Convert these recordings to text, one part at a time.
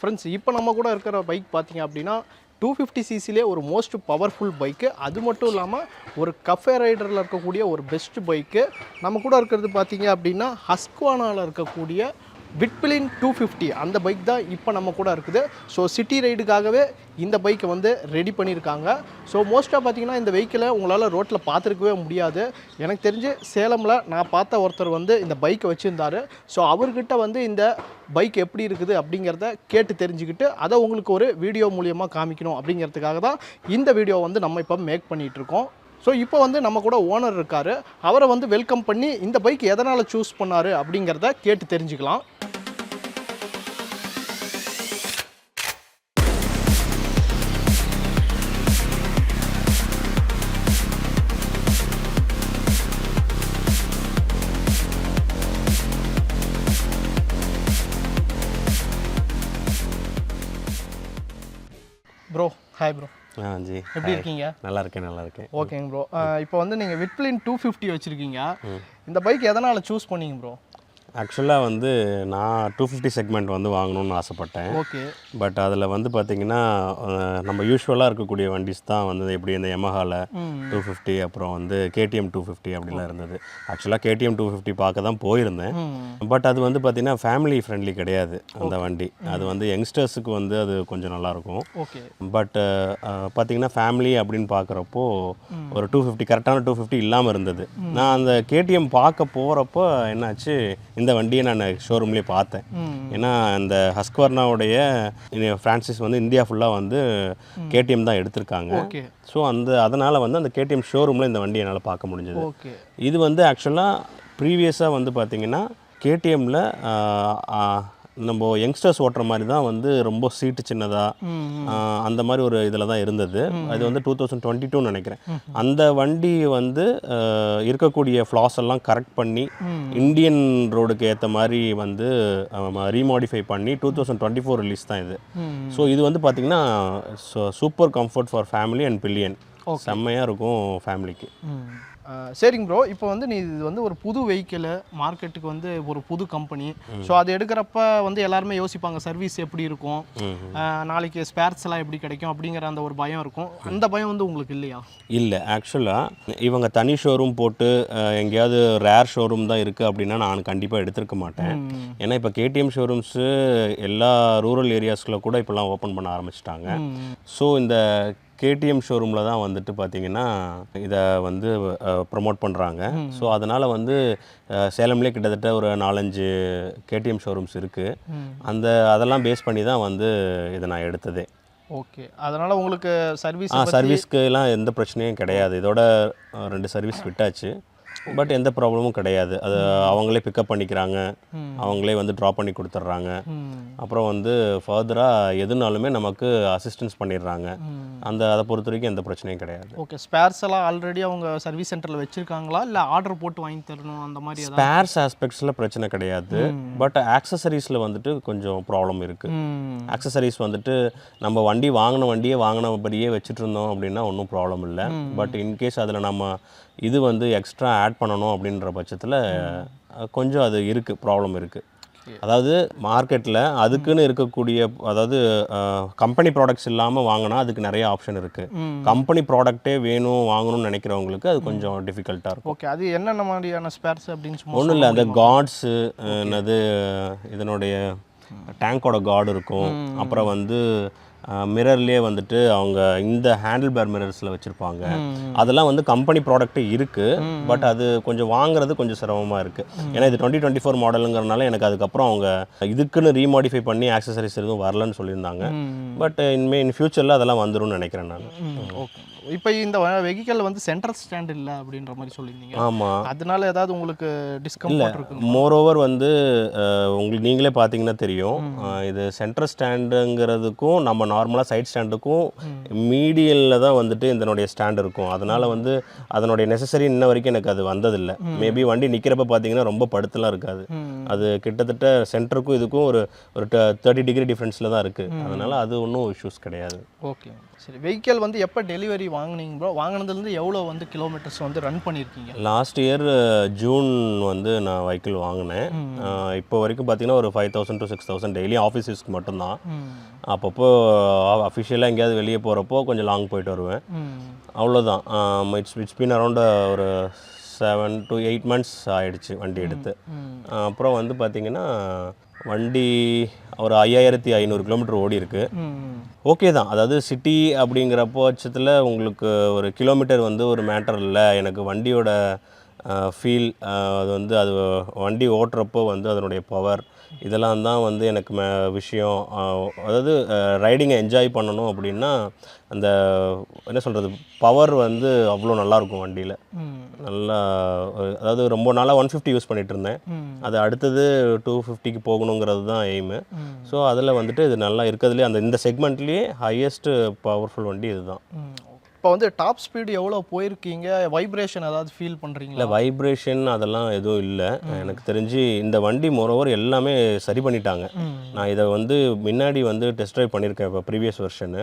Friends இப்போ நம்ம கூட இருக்கிற பைக் பார்த்தீங்க அப்படின்னா டூ ஃபிஃப்டி சிசிலே ஒரு மோஸ்ட் பவர்ஃபுல் பைக்கு அது மட்டும் இல்லாமல் ஒரு கஃபே ரைடரில் இருக்கக்கூடிய ஒரு பெஸ்ட் பைக்கு நம்ம கூட இருக்கிறது பார்த்தீங்க அப்படின்னா ஹஸ்குவானாவில் இருக்கக்கூடிய விட்பிலின் டூ ஃபிஃப்டி அந்த பைக் தான் இப்போ நம்ம கூட இருக்குது. ஸோ சிட்டி ரைடுக்காகவே இந்த பைக்கை வந்து ரெடி பண்ணியிருக்காங்க. ஸோ மோஸ்ட்டாக பார்த்தீங்கன்னா இந்த வெஹிக்கிளை உங்களால் ரோட்டில் பார்த்துருக்கவே முடியாது. எனக்கு தெரிஞ்சு சேலமில் நான் பார்த்த ஒருத்தர் வந்து இந்த பைக்கை வச்சுருந்தார். ஸோ அவர்கிட்ட வந்து இந்த பைக் எப்படி இருக்குது அப்படிங்கிறத கேட்டு தெரிஞ்சுக்கிட்டு அதை உங்களுக்கு ஒரு வீடியோ மூலியமாக காமிக்கணும் அப்படிங்கிறதுக்காக தான் இந்த வீடியோ வந்து நம்ம இப்போ மேக் பண்ணிகிட்டு இருக்கோம். ஸோ இப்போ வந்து நம்ம கூட ஓனர் இருக்கார். அவரை வந்து வெல்கம் பண்ணி இந்த பைக் எதனால் சூஸ் பண்ணார் அப்படிங்கிறத கேட்டு தெரிஞ்சுக்கலாம். ப்ரோ ஹாய் ப்ரோ ஆ ஜி. எப்படி இருக்கீங்க? நல்லா இருக்கேன் நல்லா இருக்கேன் ஓகேங்க ப்ரோ இப்போ வந்து நீங்கள் விட்பிளின் டூ ஃபிஃப்டி வச்சுருக்கீங்க. இந்த பைக் எதனால் சூஸ் பண்ணீங்க ப்ரோ ஆக்சுவலாக வந்து நான் டூ ஃபிஃப்டி செக்மெண்ட் வந்து வாங்கணும்னு ஆசைப்பட்டேன். ஓகே பட் அதில் வந்து பார்த்திங்கன்னா நம்ம யூஸ்வலாக இருக்கக்கூடிய வண்டிஸ் தான் வந்து எப்படி இந்த எமஹாவில் டூ ஃபிஃப்டி அப்புறம் வந்து கேடிஎம் டூ ஃபிஃப்டி அப்படிலாம் இருந்தது. ஆக்சுவலாக கேடிஎம் டூ ஃபிஃப்டி பார்க்க தான் போயிருந்தேன். பட் அது வந்து பார்த்திங்கன்னா ஃபேமிலி ஃப்ரெண்ட்லி கிடையாது அந்த வண்டி. அது வந்து யங்ஸ்டர்ஸுக்கு வந்து அது கொஞ்சம் நல்லாயிருக்கும். ஓகே பட் பார்த்தீங்கன்னா ஃபேமிலி அப்படின்னு பார்க்குறப்போ ஒரு டூ ஃபிஃப்டி கரெக்டான டூ ஃபிஃப்டி இல்லாமல் இருந்தது. நான் அந்த கேடிஎம் பார்க்க போகிறப்போ என்னாச்சு இந்த வண்டியை நான் ஷோரூம்லேயே பார்த்தேன். ஏன்னா அந்த ஹஸ்கவர்னாவுடைய ஃப்ரான்சிஸ் வந்து இந்தியா ஃபுல்லாக வந்து கேடிஎம் தான் எடுத்திருக்காங்க. ஸோ அந்த அதனால் வந்து அந்த கேடிஎம் ஷோரூமில் இந்த வண்டியை என்னால் பார்க்க முடிஞ்சது. இது வந்து ஆக்சுவலாக ப்ரீவியஸாக வந்து பார்த்தீங்கன்னா கேடிஎம்மில் நம்ம யங்ஸ்டர்ஸ் ஓட்டுற மாதிரி தான் வந்து ரொம்ப சீட்டு சின்னதாக அந்த மாதிரி ஒரு இதில் தான் இருந்தது. அது வந்து டூ தௌசண்ட் டுவெண்ட்டி டூ நினைக்கிறேன் அந்த வண்டி வந்து இருக்கக்கூடிய ஃப்ளாஸ் எல்லாம் கரெக்ட் பண்ணி இந்தியன் ரோடுக்கு ஏற்ற மாதிரி வந்து ரீமாடிஃபை பண்ணி two thousand twenty four release தான் இது. ஸோ இது வந்து பார்த்திங்கன்னா super comfort for family and pillion செம்மையாக இருக்கும் ஃபேமிலிக்கு சரிங்க ப்ரோ இப்போ வந்து நீ இது வந்து ஒரு புது வெஹிக்கிள் மார்க்கெட்டுக்கு வந்து ஒரு புது கம்பெனி ஸோ அது எடுக்கிறப்ப வந்து எல்லாருமே யோசிப்பாங்க சர்வீஸ் எப்படி இருக்கும்? நாளைக்கு ஸ்பேர்ஸ் எல்லாம் எப்படி கிடைக்கும்? அப்படிங்கிற அந்த ஒரு பயம் இருக்கும். அந்த பயம் வந்து உங்களுக்கு இல்லையா? இல்லை ஆக்சுவலாக இவங்க தனி ஷோரூம் போட்டு எங்கேயாவது ரேர் ஷோரூம் தான் இருக்குது அப்படின்னா நான் கண்டிப்பாக எடுத்திருக்க மாட்டேன். ஏன்னா இப்போ கேடிஎம் ஷோரூம்ஸு எல்லா ரூரல் ஏரியாஸில் கூட இப்போலாம் ஓப்பன் பண்ண ஆரம்பிச்சிட்டாங்க. ஸோ இந்த கேடிஎம் ஷோரூமில் தான் வந்துட்டு பார்த்தீங்கன்னா இதை வந்து ப்ரமோட் பண்ணுறாங்க ஸோ அதனால் வந்து சேலம்லேயே கிட்டத்தட்ட ஒரு நாலஞ்சு கேடிஎம் ஷோரூம்ஸ் இருக்குது அந்த அதெல்லாம் பேஸ் பண்ணி தான் வந்து இதை நான் எடுத்ததே. ஓகே. அதனால உங்களுக்கு சர்வீஸ் ஆ சர்வீஸ்க்குலாம் எந்த பிரச்சனையும் கிடையாது. இதோட ரெண்டு சர்வீஸ் விட்டாச்சு. பட் எந்த ப்ராப்ளமும் கிடையாது. அது அவங்களே பிக்கப் பண்ணிக்கிறாங்க. அவங்களே வந்து ட்ராப் பண்ணி கொடுத்துட்றாங்க. அப்புறம் வந்து ஃபர்தராக எதுனாலுமே நமக்கு அசிஸ்டன்ஸ் பண்ணிடுறாங்க. அந்த அதை பொறுத்த வரைக்கும் எந்த பிரச்சனையும் கிடையாது. ஓகே ஸ்பேர்ஸ் எல்லாம் ஆல்ரெடி அவங்க சர்வீஸ் சென்டரில் வச்சிருக்காங்களா? இல்லை ஆர்டர் போட்டு வாங்கி தரணும் அந்த மாதிரி ஸ்பேர்ஸ் ஆஸ்பெக்ட்ஸில் பிரச்சனை கிடையாது. பட் ஆக்சசரிஸில் வந்துட்டு கொஞ்சம் ப்ராப்ளம் இருக்குது ஆக்சசரிஸ் வந்துட்டு நம்ம வண்டி வாங்கின வண்டியே வாங்கினபடியே வச்சுட்டு இருந்தோம் அப்படின்னா ஒன்றும் ப்ராப்ளம் இல்லை. பட் இன்கேஸ் அதில் நம்ம இது வந்து எக்ஸ்ட்ரா ஆட் பண்ணணும் அப்படின்ற பட்சத்தில் கொஞ்சம் அது இருக்குது ப்ராப்ளம் இருக்குது அதாவது மார்க்கெட்டில் அதுக்குன்னு இருக்கக்கூடிய அதாவது கம்பெனி ப்ராடக்ட்ஸ் இல்லாமல் வாங்கினா அதுக்கு நிறைய ஆப்ஷன் இருக்குது கம்பெனி ப்ராடக்ட்டே வேணும் வாங்கணும்னு நினைக்கிறவங்களுக்கு அது கொஞ்சம் டிஃபிகல்ட்டாக இருக்கும். ஓகே அது என்னென்ன மாதிரியான ஸ்பேர்ஸ் அப்படின்னு ஒன்றும் இல்லை அந்த காட்ஸு என்னது இதனுடைய டேங்கோட கார்டு இருக்கும். அப்புறம் வந்து மிரர்லேயே வந்துட்டு அவங்க இந்த ஹேண்டில் பேர் மிரர்ஸில் வச்சுருப்பாங்க அதெல்லாம் வந்து கம்பெனி ப்ராடக்ட்டே இருக்குது பட் அது கொஞ்சம் வாங்குறது கொஞ்சம் சிரமமாக இருக்குது ஏன்னா இது டுவெண்ட்டி டுவெண்ட்டி ஃபோர் மாடலுங்கிறனால எனக்கு அதுக்கப்புறம் அவங்க இதுக்குன்னு ரீமாடிஃபை பண்ணி ஆக்சசரிஸ் எதுவும் வரலன்னு சொல்லியிருந்தாங்க. பட் இனிமேல் இன் ஃபியூச்சரில் அதெல்லாம் வந்துரும்னு நினைக்கிறேன் நான். ஓகே இப்போ இந்த வெஹிக்கல் வந்து சென்ட்ரல் ஸ்டாண்ட் இல்லை அப்படின்ற மாதிரி சொல்லியிருந்தீங்க. ஆமாம் அதனால ஏதாவது உங்களுக்கு டிஸ்கம்ஃபர்ட் இருக்கு மோரோவர் வந்து அஹ், உங்களுக்கு நீங்களே பார்த்தீங்கன்னா தெரியும். இது சென்டர் ஸ்டாண்டுங்கிறதுக்கும் நம்ம நார்மலாக சைட் ஸ்டாண்டுக்கும் மீடியலில் தான் வந்துட்டு இதனுடைய ஸ்டாண்ட் இருக்கும். அதனால வந்து அதனுடைய நெசசரி இன்ன வரைக்கும் எனக்கு அது வந்ததில்லை. மேபி வண்டி நிற்கிறப்ப பார்த்தீங்கன்னா ரொம்ப படுத்தலாம் இருக்காது. அது கிட்டத்தட்ட சென்டருக்கும் இதுக்கும் ஒரு ஒரு தேர்ட்டி டிகிரி டிஃப்ரென்ஸில் தான் இருக்குது அதனால் அது ஒன்றும் இஷ்யூஸ் கிடையாது. ஓகே சரி வெஹிக்கல் வந்து எப்போ டெலிவரி வாங்குனீங்க ப்ரோ வாங்கினதுலேருந்து எவ்வளோ வந்து கிலோமீட்டர்ஸ் வந்து ரன் பண்ணியிருக்கீங்க? லாஸ்ட் இயர் ஜூன் வந்து நான் வெஹிக்கிள் வாங்கினேன். இப்போ வரைக்கும் பார்த்தீங்கன்னா ஒரு five thousand to six thousand daily office யூஸ்க்கு மட்டும்தான். அப்பப்போ அஃபிஷியலாக எங்கேயாவது வெளியே போகிறப்போ கொஞ்சம் லாங் போயிட்டு வருவேன். அவ்வளோதான் இட்ஸ் இட்ஸ் பின் அரௌண்ட் ஒரு செவன் டு எயிட் மந்த்ஸ் ஆயிடுச்சு வண்டி எடுத்து. அப்புறம் வந்து பார்த்தீங்கன்னா வண்டி ஒரு ஐயாயிரத்தி ஐநூறு கிலோமீட்டர் ஓடி இருக்கு ஓகே தான். அதாவது சிட்டி அப்படிங்கிற பட்சத்தில் உங்களுக்கு ஒரு கிலோமீட்டர் வந்து ஒரு மேட்டர் இல்லை. எனக்கு வண்டியோட ஃபீல் அது வந்து அது வண்டி ஓட்டுறப்போ வந்து அதனுடைய பவர் இதெல்லாம் தான் வந்து எனக்கு மே விஷயம். அதாவது ரைடிங்கை என்ஜாய் பண்ணணும் அப்படின்னா அந்த என்ன சொல்கிறது பவர் வந்து அவ்வளோ நல்லாயிருக்கும் வண்டியில். நல்லா அதாவது ரொம்ப நாளாக ஒன் ஃபிஃப்டி யூஸ் பண்ணிட்டு இருந்தேன். அது அடுத்தது டூ ஃபிஃப்டிக்கு போகணுங்கிறது தான் எய்மு ஸோ அதில் வந்துட்டு இது நல்லா இருக்கிறதுலே அந்த இந்த செக்மெண்ட்லேயே ஹையஸ்ட் பவர்ஃபுல் வண்டி இதுதான். இப்போ வந்து டாப் ஸ்பீடு எவ்வளோ போயிருக்கீங்க? வைப்ரேஷன் ஏதாவது ஃபீல் பண்ணுறீங்களா இல்லை வைப்ரேஷன் அதெல்லாம் எதுவும் இல்லை. எனக்கு தெரிஞ்சு இந்த வண்டி மொரோவர் எல்லாமே சரி பண்ணிட்டாங்க. நான் இதை வந்து முன்னாடி வந்து டெஸ்ட் ட்ரைவ் பண்ணியிருக்கேன் இப்போ ப்ரீவியஸ் வெர்ஷனு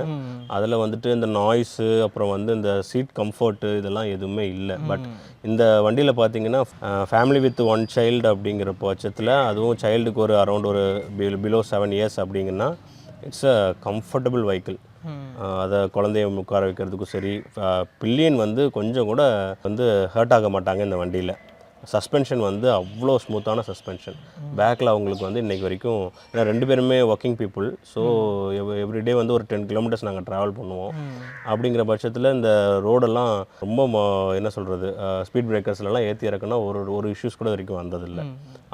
அதில் வந்துட்டு இந்த நாய்ஸு அப்புறம் வந்து இந்த சீட் கம்ஃபர்ட்டு இதெல்லாம் எதுவுமே இல்லை. பட் இந்த வண்டியில் பார்த்தீங்கன்னா ஃபேமிலி வித் ஒன் சைல்டு அப்படிங்கிற பட்சத்தில் அதுவும் சைல்டுக்கு ஒரு அரௌண்ட் ஒரு பிலோ செவன் இயர்ஸ் அப்படிங்கன்னா இட்ஸ் அ கம்ஃபர்டபுள் வெஹிக்கிள் அதை குழந்தைய உட்கார வைக்கிறதுக்கும் சரி பில்லியன் வந்து கொஞ்சம் கூட வந்து ஹர்ட் ஆக மாட்டாங்க இந்த வண்டியில். சஸ்பென்ஷன் வந்து அவ்வளோ ஸ்மூத்தான சஸ்பென்ஷன் பேக்கில் அவங்களுக்கு வந்து இன்றைக்கி வரைக்கும் ஏன்னா ரெண்டு பேருமே ஒர்க்கிங் பீப்புள் ஸோ எவ்ரிடே வந்து ஒரு டென் கிலோமீட்டர்ஸ் நாங்கள் ட்ராவல் பண்ணுவோம். அப்படிங்கிற பட்சத்தில் இந்த ரோடெல்லாம் ரொம்ப என்ன சொல்கிறது ஸ்பீட் பிரேக்கர்ஸ்லலாம் ஏற்றி இறக்குனா ஒரு ஒரு இஷ்யூஸ் கூட வரைக்கும் வந்ததில்லை.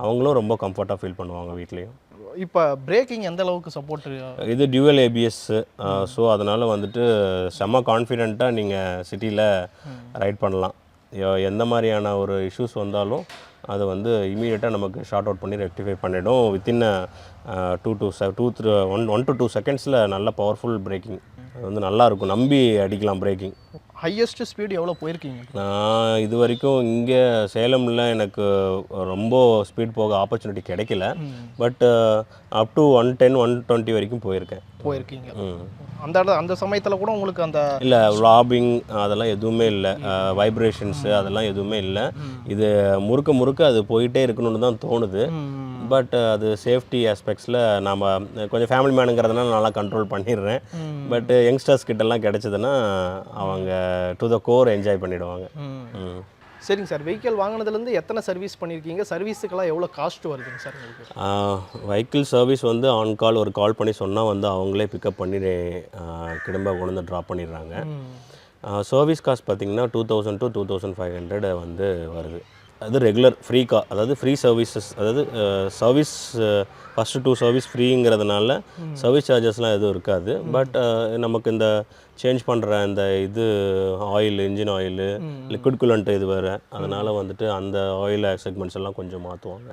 அவங்களும் ரொம்ப கம்ஃபர்ட்டாக ஃபீல் பண்ணுவாங்க வீட்லேயும். இப்போ பிரேக்கிங் எந்த அளவுக்கு சப்போர்ட் இது டியூவல் ஏபிஎஸ் ஸோ அதனால் வந்துட்டு செம்ம கான்ஃபிடெண்ட்டாக நீங்கள் சிட்டியில் ரைட் பண்ணலாம். எந்த மாதிரியான ஒரு இஷ்யூஸ் வந்தாலும் அதை வந்து இமீடியட்டாக நமக்கு ஷார்ட் அவுட் பண்ணி ரெக்டிஃபை பண்ணிடும். வித்தின் டூ டூ செ two three one one to two செகண்ட்ஸில் நல்ல பவர்ஃபுல் பிரேக்கிங் அது வந்து நல்லா இருக்கும். நம்பி அடிக்கலாம் பிரேக்கிங் ஹையஸ்ட் ஸ்பீடு எவ்வளோ போயிருக்கீங்க? நான் இது வரைக்கும் இங்கே சேலமில் எனக்கு ரொம்ப ஸ்பீட் போக ஆப்பர்ச்சுனிட்டி கிடைக்கல. But up to one ten one twenty வரைக்கும் போயிருக்கேன். போயிருக்கீங்க. அந்த அந்த சமயத்தில் கூட உங்களுக்கு அந்த இல்லை லாபிங் அதெல்லாம் எதுவுமே இல்லை. வைப்ரேஷன்ஸு அதெல்லாம் எதுவுமே இல்லை. இது முறுக்க முறுக்க அது போயிட்டே இருக்கணும்னு தான் தோணுது. பட் அது சேஃப்டி ஆஸ்பெக்ட்ஸில் நாம் கொஞ்சம் ஃபேமிலி மேனுங்கிறதுனால நல்லா கண்ட்ரோல் பண்ணிடுறேன். பட் யங்ஸ்டர்ஸ் கிட்டலாம் கிடைச்சதுன்னா அவங்க டு த கோர் என்ஜாய். ம். சரிங்க சார். வெஹிக்கிள் வாங்கினதுலேருந்து எத்தனை சர்வீஸ் பண்ணியிருக்கீங்க சர்வீஸுக்கெல்லாம் எவ்வளோ காஸ்ட் வருதுங்க சார் வெஹிக்கிள் சர்வீஸ் வந்து ஆன் கால் ஒரு கால் பண்ணி சொன்னால் வந்து அவங்களே பிக்கப் பண்ணி கிடம்ப கொண்டு வந்து ட்ராப் பண்ணிடுறாங்க. சர்வீஸ் காஸ்ட் பார்த்தீங்கன்னா two thousand to two thousand five hundred வந்து வருது. அது ரெகுலர் ஃப்ரீ கா அதாவது ஃப்ரீ சர்வீசஸ் அதாவது சர்வீஸ் ஃபஸ்ட்டு டூ சர்வீஸ் ஃப்ரீங்கிறதுனால சர்வீஸ் சார்ஜஸ்லாம் எதுவும் இருக்காது. பட் நமக்கு இந்த சேஞ்ச் பண்ணுற இந்த இது oil engine oil liquid coolant இது வேறு. அதனால் வந்துட்டு அந்த ஆயில் செக்மெண்ட்ஸ் எல்லாம் கொஞ்சம் மாற்றுவாங்க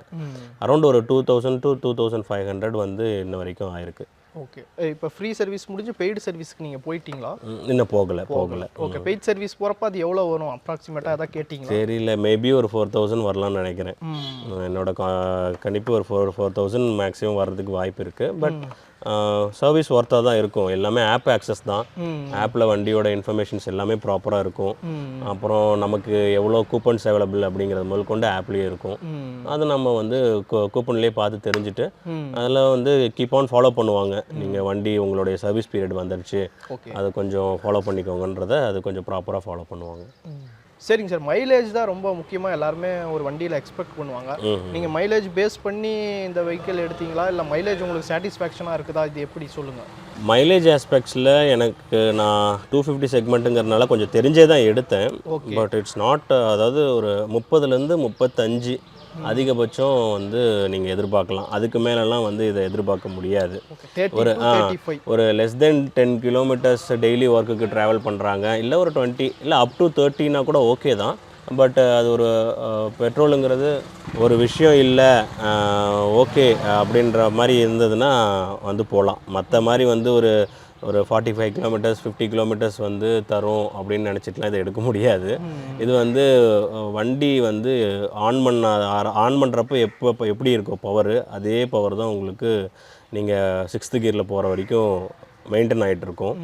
அரௌண்ட் ஒரு two thousand to two thousand five hundred வந்து இன்ன வரைக்கும் ஆயிருக்கு. ஓகே. இப்போ ஃப்ரீ சர்வீஸ் முடிஞ்சு பெய்டு சர்வீஸ்க்கு நீங்கள் போயிட்டீங்களா? இன்னும் போகலை போகலை. ஓகே. பெய்ட் சர்வீஸ் போகிறப்ப அது எவ்வளோ வரும்? அப்ராக்சிமேட்டாக அதான் கேட்டிங்களா? தெரியல. மேபி ஒரு ஃபோர் தௌசண்ட் வரலாம்னு நினைக்கிறேன். என்னோட கணிப்பு ஒரு ஃபோர் ஃபோர் தௌசண்ட் மேக்ஸிமம் வர்றதுக்கு வாய்ப்பு இருக்குது பட் சர்வீஸ் ஒர்த்தாக தான் இருக்கும். எல்லாமே ஆப் ஆக்சஸ் தான். ஆப்பில் வண்டியோட இன்ஃபர்மேஷன்ஸ் எல்லாமே ப்ராப்பராக இருக்கும். அப்புறம் நமக்கு எவ்வளோ கூப்பன்ஸ் அவைலபிள் அப்படிங்கிறது முதல் கொண்டு ஆப்லேயே இருக்கும். அதை நம்ம வந்து கூப்பன்லேயே பார்த்து தெரிஞ்சுட்டு. அதில் வந்து கீப் ஆன் ஃபாலோ பண்ணுவாங்க. நீங்கள் வண்டி உங்களுடைய சர்வீஸ் பீரியட் வந்துருச்சு. ஓகே. அதை கொஞ்சம் ஃபாலோ பண்ணிக்கோங்கன்றதை அது கொஞ்சம் ப்ராப்பராக ஃபாலோ பண்ணுவாங்க. சரிங்க சார் மைலேஜ் தான் ரொம்ப முக்கியமாக எல்லாருமே ஒரு வண்டியில் எக்ஸ்பெக்ட் பண்ணுவாங்க. நீங்கள் மைலேஜ் பேஸ் பண்ணி இந்த வெஹிக்கிள் எடுத்தீங்களா? இல்லை மைலேஜ் உங்களுக்கு சாட்டிஸ்ஃபேக்ஷனாக இருக்குதா? இது எப்படி சொல்லுங்கள் மைலேஜ் ஆஸ்பெக்ட்ஸில் எனக்கு நான் டூ ஃபிஃப்டி செக்மெண்ட்டுங்கிறதுனால கொஞ்சம் தெரிஞ்சே தான் எடுத்தேன். பட் இட்ஸ் நாட் அதாவது ஒரு முப்பதுலேருந்து முப்பத்தஞ்சு அதிகபட்சம் வந்து நீங்கள் எதிர்பார்க்கலாம். அதுக்கு மேலெல்லாம் வந்து இதை எதிர்பார்க்க முடியாது. ஒரு ஒரு less than ten kilometres daily ஒர்க்குக்கு ட்ராவல் பண்ணுறாங்க இல்லை ஒரு டுவெண்ட்டி இல்லை அப் டு தேர்ட்டினா கூட ஓகே தான். பட் அது ஒரு பெட்ரோலுங்கிறது ஒரு விஷயம் இல்லை ஓகே அப்படின்ற மாதிரி இருந்ததுன்னா வந்து போகலாம் மற்ற மாதிரி வந்து ஒரு ஒரு forty five kilometres fifty kilometres வந்து தரும் அப்படின்னு நினச்சிட்டுலாம் இதை எடுக்க முடியாது. இது வந்து வண்டி வந்து ஆன் பண்ண ஆன் பண்ணுறப்போ எப்போ எப்போ எப்படி இருக்கும் பவர் அதே பவர் தான் உங்களுக்கு நீங்கள் சிக்ஸ்த்து கியரில் போகிற வரைக்கும் மெயின்டைன் ஆகிட்டு இருக்கும்.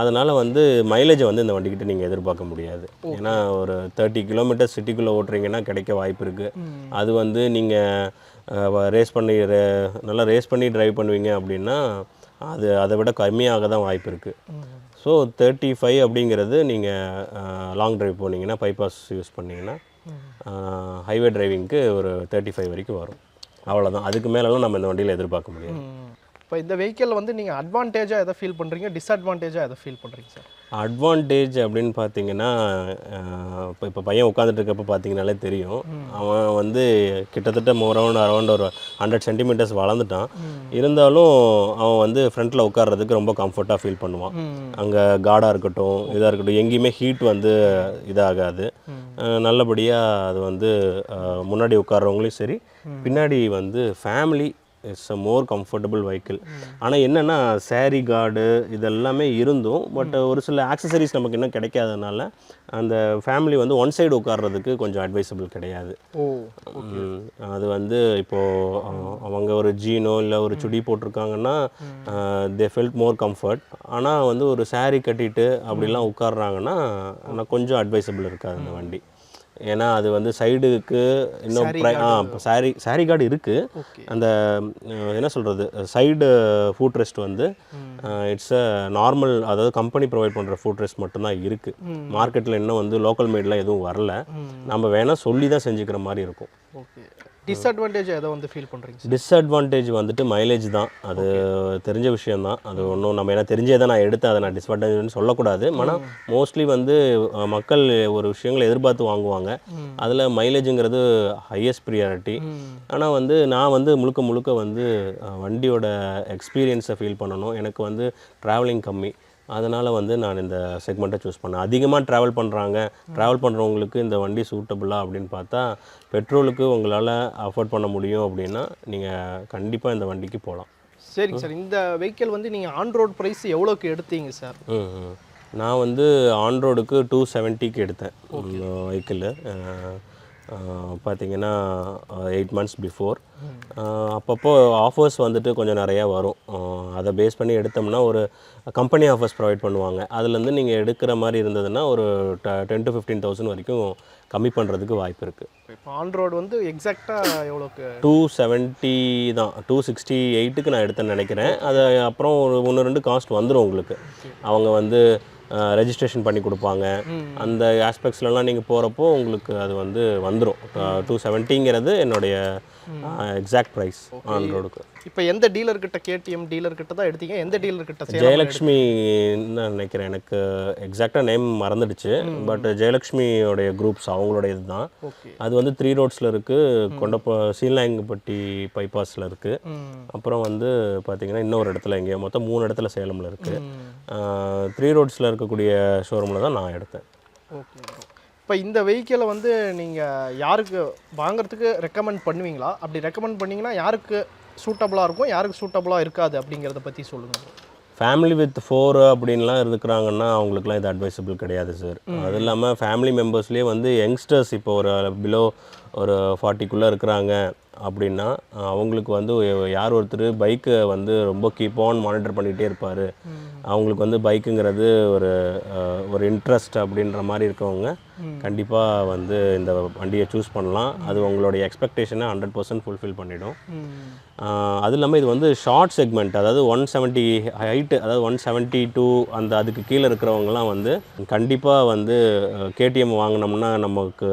அதனால் வந்து மைலேஜை வந்து இந்த வண்டிக்கிட்ட நீங்கள் எதிர்பார்க்க முடியாது. ஏன்னா ஒரு தேர்ட்டி கிலோமீட்டர் சிட்டிக்குள்ளே ஓட்டுறீங்கன்னா கிடைக்க வாய்ப்பு இருக்குது அது வந்து நீங்கள் ரேஸ் பண்ணி re- நல்லா ரேஸ் பண்ணி டிரைவ் பண்ணுவீங்க அப்படின்னா அது அதை விட கம்மியாக தான் வாய்ப்பு இருக்குது ஸோ தேர்ட்டி ஃபைவ் அப்படிங்கிறது நீங்கள் லாங் ட்ரைவ் போனீங்கன்னா பைபாஸ் யூஸ் பண்ணிங்கன்னா ஹைவே டிரைவிங்க்கு ஒரு தேர்ட்டி ஃபைவ் வரைக்கும் வரும். அவ்வளோதான் அதுக்கு மேலெல்லாம் நம்ம இந்த வண்டியில் எதிர்பார்க்க முடியாது. இப்போ இந்த வெஹிக்கிள் வந்து நீங்கள் அட்வான்டேஜாக எதை ஃபீல் பண்ணுறீங்க டிஸ்அட்வான்டேஜாக எதை ஃபீல் பண்ணுறீங்க சார் அட்வான்டேஜ் அப்படின்னு பார்த்தீங்கன்னா இப்போ இப்போ பையன் உட்காந்துட்டு இருக்கப்ப பார்த்தீங்கனாலே தெரியும். அவன் வந்து கிட்டத்தட்ட மோர் அரௌண்ட் அரௌண்ட் ஒரு ஹண்ட்ரட் சென்டிமீட்டர்ஸ் வளர்ந்துட்டான். இருந்தாலும் அவன் வந்து ஃப்ரண்ட்டில் உட்கார்றதுக்கு ரொம்ப கம்ஃபர்ட்டாக ஃபீல் பண்ணுவான். அங்கே காடாக இருக்கட்டும் இதாக இருக்கட்டும் எங்கேயுமே ஹீட் வந்து இதாகாது. நல்லபடியாக அது வந்து முன்னாடி உட்கார்றவங்களையும் சரி பின்னாடி வந்து family it's a more comfortable vehicle ஆனால் என்னென்னா சாரி கார்டு இதெல்லாமே இருந்தும் பட் ஒரு சில ஆக்சசரிஸ் நமக்கு இன்னும் கிடைக்காதனால அந்த ஃபேமிலி வந்து ஒன் சைடு உட்கார்றதுக்கு கொஞ்சம் அட்வைசபிள் கிடையாது. அது வந்து இப்போது அவங்க ஒரு ஜீனோ இல்லை ஒரு சுடி போட்டிருக்காங்கன்னா தே ஃபெல்ட் மோர் கம்ஃபர்ட் ஆனால் வந்து ஒரு saree கட்டிட்டு அப்படிலாம் உட்கார்றாங்கன்னா ஆனால் கொஞ்சம் அட்வைசபிள் இருக்காது அந்த வண்டி. ஏன்னா அது வந்து சைடுக்கு இன்னும் pri- ah sorry sorry guard இருக்குது அந்த என்ன சொல்கிறது சைடு ஃபுட் ரெஸ்ட் வந்து இட்ஸ் அ நார்மல் அதாவது கம்பெனி ப்ரொவைட் பண்ணுற ஃபுட் ரெஸ்ட் மட்டும்தான் இருக்குது மார்க்கெட்டில் இன்னும் வந்து லோக்கல் மேட்லாம் எதுவும் வரல. நம்ம வேணால் சொல்லி தான் செஞ்சுக்கிற மாதிரி இருக்கும். ஓகே டிஸ்அட்வான்டேஜ் எதை வந்து ஃபீல் பண்ணுறீங்க டிஸ்அட்வான்டேஜ் வந்துட்டு மைலேஜ் தான். அது தெரிஞ்ச விஷயம்தான் அது ஒன்றும் நம்ம ஏன்னா தெரிஞ்சே தான் நான் எடுத்தேன். அதை நான் டிஸ்அட்வான்டேஜ்னு சொல்லக்கூடாது. ஆனால் மோஸ்ட்லி வந்து மக்கள் ஒரு விஷயங்களை எதிர்பார்த்து வாங்குவாங்க. அதில் மைலேஜுங்கிறது ஹையஸ்ட் ப்ரியாரிட்டி ஆனால் வந்து நான் வந்து முழுக்க முழுக்க வந்து வண்டியோட எக்ஸ்பீரியன்ஸை ஃபீல் பண்ணணும். எனக்கு வந்து ட்ராவலிங் கம்மி. அதனால் வந்து நான் இந்த செக்மெண்ட்டை சூஸ் பண்ணேன். அதிகமாக ட்ராவல் பண்ணுறாங்க ட்ராவல் பண்ணுறவங்களுக்கு இந்த வண்டி சூட்டபுளா அப்படின்னு பார்த்தா பெட்ரோலுக்கு உங்களால் அஃபோர்ட் பண்ண முடியும் அப்படின்னா நீங்கள் கண்டிப்பாக இந்த வண்டிக்கு போகலாம் சரிங்க சார். இந்த வெஹிக்கிள் வந்து நீங்கள் ஆன் ரோட் ப்ரைஸ் எவ்வளோக்கு எடுத்தீங்க சார்? ம். நான் வந்து ஆன்ரோடுக்கு டூ செவன்ட்டிக்கு எடுத்தேன். வெஹிக்கிள் பார்த்தீங்கன்னா எயிட் மந்த்ஸ் பிஃபோர் அப்பப்போ ஆஃபர்ஸ் வந்துட்டு கொஞ்சம் நிறையா வரும். அதை பேஸ் பண்ணி எடுத்தோம்னா ஒரு கம்பெனி ஆஃபர்ஸ் ப்ரொவைட் பண்ணுவாங்க. அதுலேருந்து நீங்கள் எடுக்கிற மாதிரி இருந்ததுன்னா ஒரு டென் டு ஃபிஃப்டீன் தௌசண்ட் வரைக்கும் கம்மி பண்ணுறதுக்கு வாய்ப்பு இருக்குது இப்போ ஆன் ரோடு வந்து எக்ஸாக்டாக எவ்வளோக்கு? டூ செவன்ட்டி தான். டூ சிக்ஸ்டி எயிட்டுக்கு நான் எடுத்தேன்னு நினைக்கிறேன். அது அப்புறம் ஒரு ஒன்று ரெண்டு காஸ்ட் வந்துடும் உங்களுக்கு. அவங்க வந்து ரெஜிஸ்ட்ரேஷன் பண்ணி கொடுப்பாங்க. அந்த ஆஸ்பெக்ட்ஸ்லலாம் நீங்கள் போகிறப்போ உங்களுக்கு அது வந்து வந்துடும் டூ செவன்ட்டிங்கிறது என்னுடைய எக்ஸாக்ட் ப்ரைஸ் ஆன் ரோடுக்கு இப்போ எந்த டீலர்கிட்ட கேடிஎம் டீலர்கிட்ட தான் எடுத்தீங்க? எந்த டீலர்கிட்ட சேலம் ஜெயலக்ஷ்மி நினைக்கிறேன். எனக்கு எக்ஸாக்டாக நேம் மறந்துடுச்சு. பட் ஜெயலக்ஷ்மியோடைய குரூப்ஸ் அவங்களுடைய இதுதான் அது வந்து த்ரீ ரோட்ஸில் இருக்குது கொண்டப்ப சீலாயங்கப்பட்டி பைபாஸில் இருக்குது அப்புறம் வந்து பார்த்தீங்கன்னா இன்னொரு இடத்துல எங்கேயோ மொத்தம் மூணு இடத்துல சேலமில் இருக்குது த்ரீ ரோட்ஸில் இருக்கக்கூடிய ஷோரூமில் தான் நான் எடுத்தேன். ஓகே இப்போ இந்த வெஹிக்கிளை வந்து நீங்கள் யாருக்கு வாங்குறதுக்கு ரெக்கமெண்ட் பண்ணுவீங்களா? அப்படி ரெக்கமெண்ட் பண்ணீங்கன்னா யாருக்கு சூட்டபுளாக இருக்கும் யாருக்கு சூட்டபுளாக இருக்காது அப்படிங்கிறத பற்றி சொல்லுங்கள் ஃபேமிலி வித் ஃபோர் அப்படின்லாம் இருக்கிறாங்கன்னா அவங்களுக்குலாம் இது அட்வைசபிள் கிடையாது சார் அது இல்லாமல் ஃபேமிலி மெம்பர்ஸ்லேயே வந்து யங்ஸ்டர்ஸ் இப்போ ஒரு பிலோ ஒரு ஃபார்ட்டிக்குள்ளே இருக்கிறாங்க அப்படின்னா அவங்களுக்கு வந்து யார் ஒருத்தர் பைக்கை வந்து ரொம்ப கீப் ஆன் மானிட்டர் பண்ணிகிட்டே இருப்பார். அவங்களுக்கு வந்து பைக்குங்கிறது ஒரு ஒரு இன்ட்ரெஸ்ட் அப்படின்ற மாதிரி இருக்கவங்க கண்டிப்பாக வந்து இந்த வண்டியை சூஸ் பண்ணலாம். அது உங்களுடைய எக்ஸ்பெக்டேஷனை ஹண்ட்ரட் பர்சன்ட் ஃபுல்ஃபில் பண்ணிடும். அது இல்லாமல் இது வந்து ஷார்ட் செக்மெண்ட் அதாவது ஒன் செவன்ட்டி ஹைட்டு அதாவது ஒன் செவன்ட்டி டூ அந்த அதுக்கு கீழே இருக்கிறவங்கலாம் வந்து கண்டிப்பாக வந்து கேடிஎம் வாங்கினோம்னா நமக்கு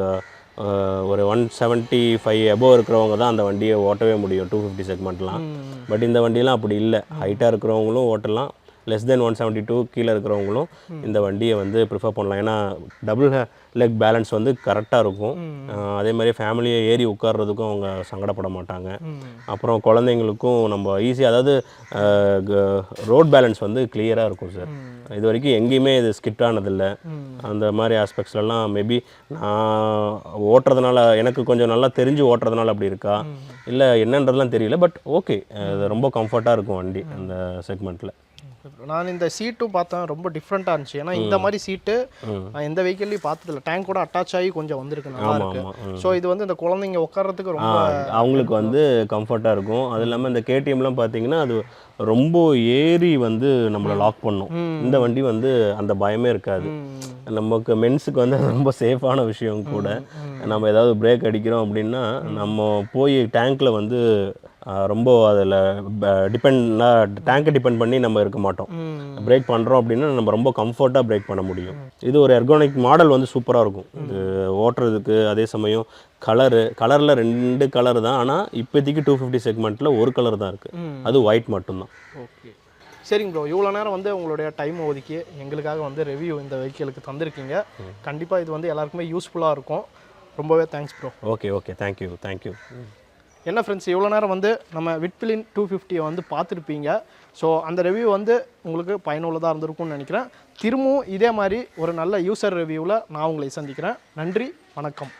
ஒரு ஒன் செவன்ட்டி ஃபைவ் எபோவ் இருக்கிறவங்க தான் அந்த வண்டியை ஓட்டவே முடியும். டூ ஃபிஃப்டி செக்மெண்ட்லாம் பட் இந்த வண்டியெலாம் அப்படி இல்லை. ஹைட்டாக இருக்கிறவங்களும் ஓட்டலாம். Less than one seventy two கீழே இருக்கிறவங்களும் இந்த வண்டியை வந்து ப்ரிஃபர் பண்ணலாம். ஏன்னா டபுள் லெக் பேலன்ஸ் வந்து கரெக்டாக இருக்கும். அதே மாதிரி ஃபேமிலியை ஏறி உட்கார்றதுக்கும் அவங்க சங்கடப்பட மாட்டாங்க. அப்புறம் குழந்தைங்களுக்கும் நம்ம ஈஸி அதாவது ரோட் பேலன்ஸ் வந்து கிளியராக இருக்கும் சார் இது வரைக்கும் எங்கேயுமே இது ஸ்கிட் ஆனதில்லை. அந்த மாதிரி ஆஸ்பெக்ட்ஸ்லாம் மேபி நான் ஓட்டுறதுனால எனக்கு கொஞ்சம் நல்லா தெரிஞ்சு ஓட்டுறதுனால அப்படி இருக்கா? இல்லை என்னன்றதுலாம் தெரியல பட் ஓகே ரொம்ப கம்ஃபர்ட்டாக இருக்கும் வண்டி அந்த செக்மெண்ட்டில் நான் இந்த சீட்டும் பார்த்தேன் ரொம்ப டிஃப்ரெண்ட்டாக இருந்துச்சு. ஏன்னா இந்த மாதிரி சீட்டு நான் எந்த வெஹிக்கிள்லையும் பார்த்ததில்ல. டேங்க் கூட அட்டாச் ஆகி கொஞ்சம் வந்திருக்கு நல்லா இருக்கு. ஸோ இது வந்து இந்த குழந்தைங்க உட்கார்றதுக்கு ரொம்ப அவங்களுக்கு வந்து கம்ஃபர்ட்டாக இருக்கும். அது இல்லாமல் இந்த கேடிஎம்லாம் பார்த்தீங்கன்னா அது ரொம்ப ஏறி வந்து நம்மளை லாக் பண்ணும். இந்த வண்டி வந்து அந்த பயமே இருக்காது. நமக்கு மென்ஸுக்கு வந்து அது ரொம்ப சேஃபான விஷயம் கூட. நம்ம ஏதாவது பிரேக் அடிக்கிறோம் அப்படின்னா நம்ம போய் டேங்க்கில் வந்து ரொம்ப அதில் டிபெண்ட் டேங்கை டிபெண்ட் பண்ணி நம்ம இருக்க மாட்டோம். பிரேக் பண்ணுறோம் அப்படின்னா நம்ம ரொம்ப கம்ஃபர்ட்டாக பிரேக் பண்ண முடியும். இது ஒரு எர்கோனிக் மாடல் வந்து சூப்பராக இருக்கும். இது ஓட்டுறதுக்கு அதே சமயம் கலரு கலரில் ரெண்டு கலர் தான். ஆனால் இப்போதைக்கு டூ ஃபிஃப்டி செக்மெண்ட்டில் ஒரு கலர் தான் இருக்குது அது ஒயிட் மட்டும்தான். ஓகே. சரிங்க ப்ரோ இவ்வளோ நேரம் வந்து உங்களுடைய டைம் ஒதுக்கி எங்களுக்காக வந்து ரிவ்யூ இந்த வெஹிக்கிளுக்கு தந்திருக்கீங்க. கண்டிப்பாக இது வந்து எல்லாருக்குமே யூஸ்ஃபுல்லாக இருக்கும். ரொம்பவே thanks bro okay okay thank you thank you என்ன ஃப்ரெண்ட்ஸ் இவ்வளோ நேரம் வந்து நம்ம விட்பிலின் டூ ஃபிஃப்டியை வந்து பார்த்துருப்பீங்க. ஸோ அந்த ரிவ்யூ வந்து உங்களுக்கு பயனுள்ளதாக இருந்திருக்கும்னு நினைக்கிறேன். திரும்பவும் இதே மாதிரி ஒரு நல்ல யூசர் ரிவ்யூவில் நான் உங்களை சந்திக்கிறேன். நன்றி வணக்கம்.